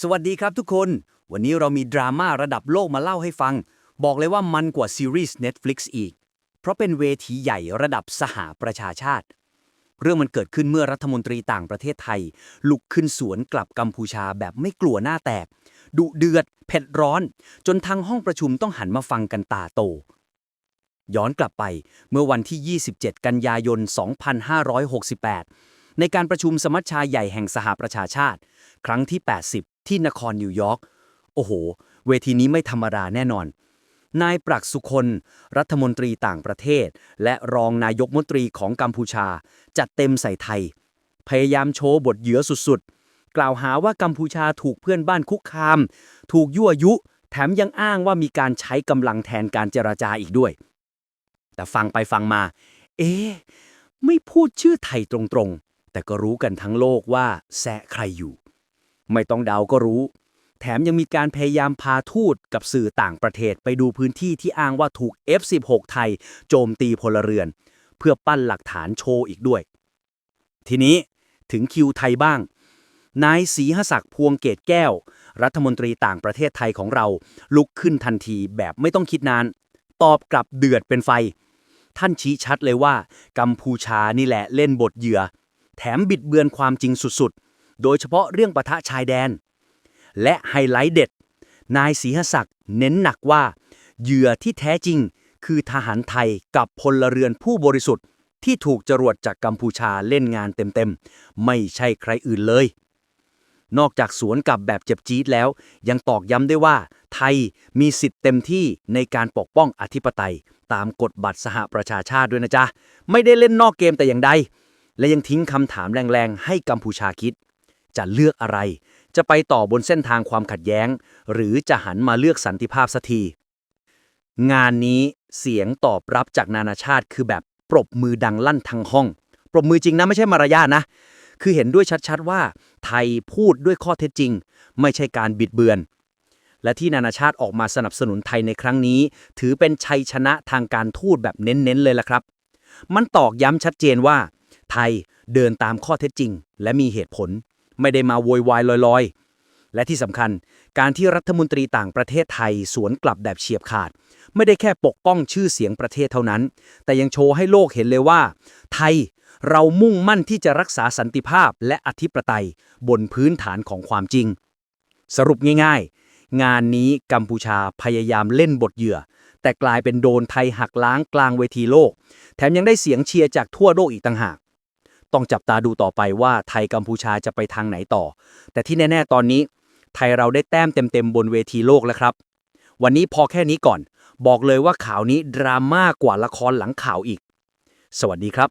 สวัสดีครับทุกคน วันนี้เรามีดราม่าระดับโลกมาเล่าให้ฟัง บอกเลยว่ามันกว่าซีรีส์ Netflix อีก เพราะเป็นเวทีใหญ่ระดับสหประชาชาติ เรื่องมันเกิดขึ้นเมื่อรัฐมนตรีต่างประเทศไทย ลุกขึ้นสวนกลับกัมพูชาแบบไม่กลัวหน้าแตก ดุเดือด เผ็ดร้อน จนทางห้องประชุมต้องหันมาฟังกันตาโต ย้อนกลับไปเมื่อวันที่ 27 กันยายน 2568 ในการประชุมสมัชชาใหญ่แห่งสหประชาชาติ ครั้งที่ 80 ที่นครนิวยอร์ก โอ้โห เวทีนี้ไม่ธรรมดาแน่นอน นายปรักสุคนรัฐมนตรีต่างประเทศ และรองนายกมนตรีของกัมพูชา จัดเต็มใส่ไทย พยายามโชว์บทเหยือสุดๆ กล่าวหาว่ากัมพูชาถูกเพื่อนบ้านคุกคาม ถูกยั่วยุ แถมยังอ้างว่ามีการใช้กำลังแทนการเจรจาอีกด้วย แต่ฟังไปฟังมา เอ๊ะไม่พูดชื่อไทยตรงๆ แต่ก็รู้กันทั้งโลกว่าแซะใครอยู่ ไม่ต้องเดาก็รู้ แถมยังมีการพยายามพาทูตกับสื่อต่างประเทศไปดูพื้นที่ที่อ้างว่าถูก F16 ไทย โจมตีพลเรือน เพื่อปั้นหลักฐานโชว์อีกด้วย ทีนี้ถึงคิวไทยบ้าง นายศรีหศักดิ์พวงเกตแก้ว รัฐมนตรีต่างประเทศไทยของเรา ลุกขึ้นทันทีแบบไม่ต้องคิดนาน ตอบกลับเดือดเป็นไฟ ท่านชี้ชัดเลยว่า กัมพูชานี่แหละเล่นบทเหยื่อ แถมบิดเบือนความจริงสุดๆ โดยเฉพาะเรื่องปะทะชายแดน และไฮไลท์เด็ด นายศรีหศักดิ์เน้นหนักว่า เหยื่อที่แท้จริงคือทหารไทยกับพลเรือนผู้บริสุทธิ์ ที่ถูกจรวดจากกัมพูชาเล่นงานเต็มๆ ไม่ใช่ใครอื่นเลย นอกจากสวนกับแบบเจ็บจี๊ดแล้ว ยังตอกย้ำได้ว่า ไทยมีสิทธิ์เต็มที่ในการปกป้องอธิปไตย ตามกฎบัตรสหประชาชาติด้วยนะจ๊ะ ไม่ได้เล่นนอกเกมแต่อย่างใด และยังทิ้งคำถามแรงๆ ให้กัมพูชาคิด จะเลือกอะไร จะไปต่อบนเส้นทางความขัดแย้ง หรือจะหันมาเลือกสันติภาพสักทีงานนี้เสียงตอบรับจากนานาชาติคือแบบปรบมือดังลั่นทั้งห้อง ปรบมือจริงนะไม่ใช่มารยาทนะ คือเห็นด้วยชัดๆว่า ไทยพูดด้วยข้อเท็จจริง ไม่ใช่การบิดเบือน และที่นานาชาติออกมาสนับสนุนไทยในครั้งนี้ ถือเป็นชัยชนะทางการทูตแบบเน้นๆเลยล่ะครับ มันตอกย้ำชัดเจนว่า ทยเดินตามข้อเท็จจริง และมีเหตุผล ไม่ได้มาโวยวายลอยๆ และที่สำคัญ การที่รัฐมนตรีต่างประเทศไทยสวนกลับแบบเฉียบขาด ไม่ได้แค่ปกป้องชื่อเสียงประเทศเท่านั้น แต่ยังโชว์ให้โลกเห็นเลยว่า ไทยเรามุ่งมั่นที่จะรักษาสันติภาพและอธิปไตย บนพื้นฐานของความจริง สรุปง่ายๆ งานนี้กัมพูชาพยายามเล่นบทเหยื่อ แต่กลายเป็นโดนไทยหักล้างกลางเวทีโลก แถมยังได้เสียงเชียร์จากทั่วโลกอีกต่างหาก ต้องจับตาดูต่อไปว่าไทยกัมพูชาจะไปทางไหนต่อ แต่ที่แน่ ๆ ตอนนี้ ไทยเราได้แต้มเต็มๆบนเวทีโลกแล้วครับ วันนี้พอแค่นี้ก่อน บอกเลยว่าข่าวนี้ดราม่ากว่าละครหลังข่าวอีก สวัสดีครับ